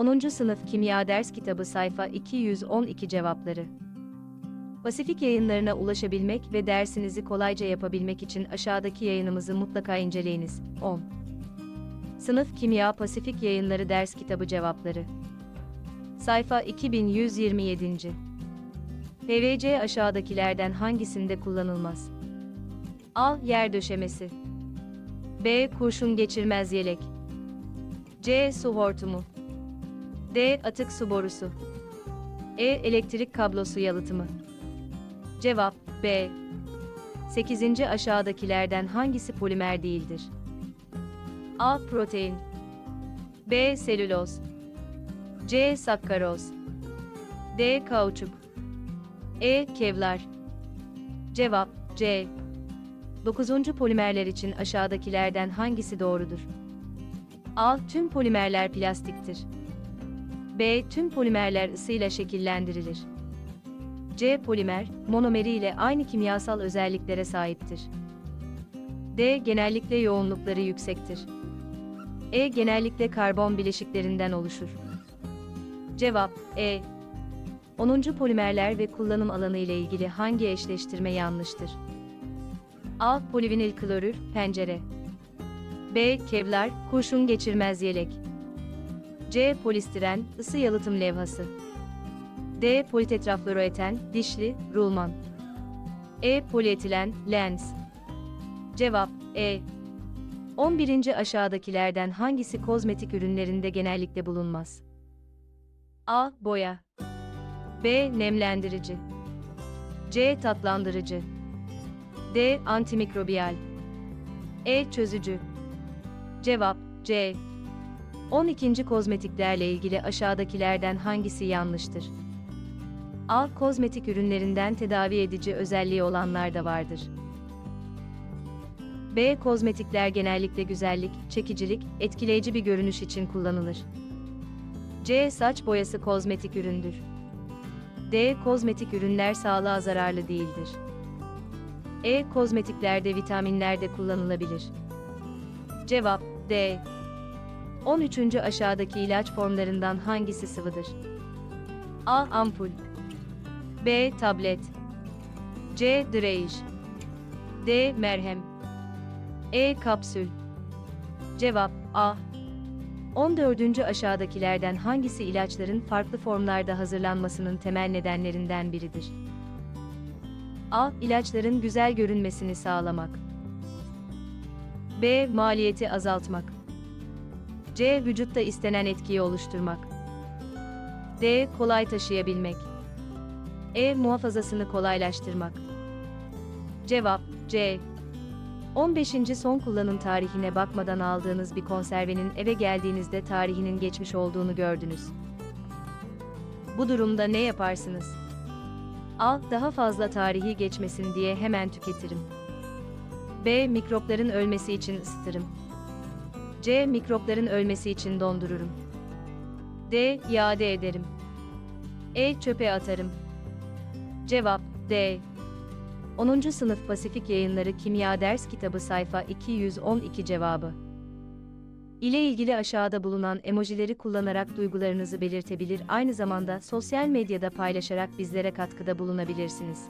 10. Sınıf Kimya Ders Kitabı Sayfa 212 Cevapları Pasifik yayınlarına ulaşabilmek ve dersinizi kolayca yapabilmek için aşağıdaki yayınımızı mutlaka inceleyiniz. 10. Sınıf Kimya Pasifik Yayınları Ders Kitabı Cevapları Sayfa 2127. PVC aşağıdakilerden hangisinde kullanılmaz? A. Yer döşemesi B. Kurşun geçirmez yelek C. Su hortumu D. Atık su borusu E. Elektrik kablosu yalıtımı Cevap B. 8. aşağıdakilerden hangisi polimer değildir? A. Protein B. Selüloz C. Sakkaroz D. Kauçuk E. Kevlar Cevap C. 9. polimerler için aşağıdakilerden hangisi doğrudur? A. Tüm polimerler plastiktir. B. Tüm polimerler ısıyla şekillendirilir. C. Polimer, monomeri ile aynı kimyasal özelliklere sahiptir. D. Genellikle yoğunlukları yüksektir. E. Genellikle karbon bileşiklerinden oluşur. Cevap E. 10. polimerler ve kullanım alanı ile ilgili hangi eşleştirme yanlıştır? A. Polivinil klorür, pencere. B. Kevlar, kurşun geçirmez yelek. C. Polistiren, ısı yalıtım levhası. D. Politetrafluoroeten, dişli, rulman. E. Polietilen, lens. Cevap E. 11. aşağıdakilerden hangisi kozmetik ürünlerinde genellikle bulunmaz? A. Boya. B. Nemlendirici. C. Tatlandırıcı. D. Antimikrobiyal. E. Çözücü. Cevap C. 12. kozmetiklerle ilgili aşağıdakilerden hangisi yanlıştır? A. Kozmetik ürünlerinden tedavi edici özelliği olanlar da vardır. B. Kozmetikler genellikle güzellik, çekicilik, etkileyici bir görünüş için kullanılır. C. Saç boyası kozmetik üründür. D. Kozmetik ürünler sağlığa zararlı değildir. E. Kozmetiklerde vitaminler de kullanılabilir. Cevap D. 13. aşağıdaki ilaç formlarından hangisi sıvıdır? A. Ampul B. Tablet C. Dreyj D. Merhem E. Kapsül Cevap A. 14. aşağıdakilerden hangisi ilaçların farklı formlarda hazırlanmasının temel nedenlerinden biridir? A. İlaçların güzel görünmesini sağlamak. B. Maliyeti azaltmak. C. Vücutta istenen etkiyi oluşturmak. D. Kolay taşıyabilmek. E. Muhafazasını kolaylaştırmak. Cevap C. 15. son kullanım tarihine bakmadan aldığınız bir konservenin eve geldiğinizde tarihinin geçmiş olduğunu gördünüz. Bu durumda ne yaparsınız? A. Daha fazla tarihi geçmesin diye hemen tüketirim. B. Mikropların ölmesi için ısıtırım. C. Mikropların ölmesi için dondururum. D. iade ederim. E. Çöpe atarım. Cevap D. 10. Sınıf Pasifik Yayınları Kimya Ders Kitabı Sayfa 212 cevabı. ile ilgili aşağıda bulunan emojileri kullanarak duygularınızı belirtebilir aynı zamanda sosyal medyada paylaşarak bizlere katkıda bulunabilirsiniz.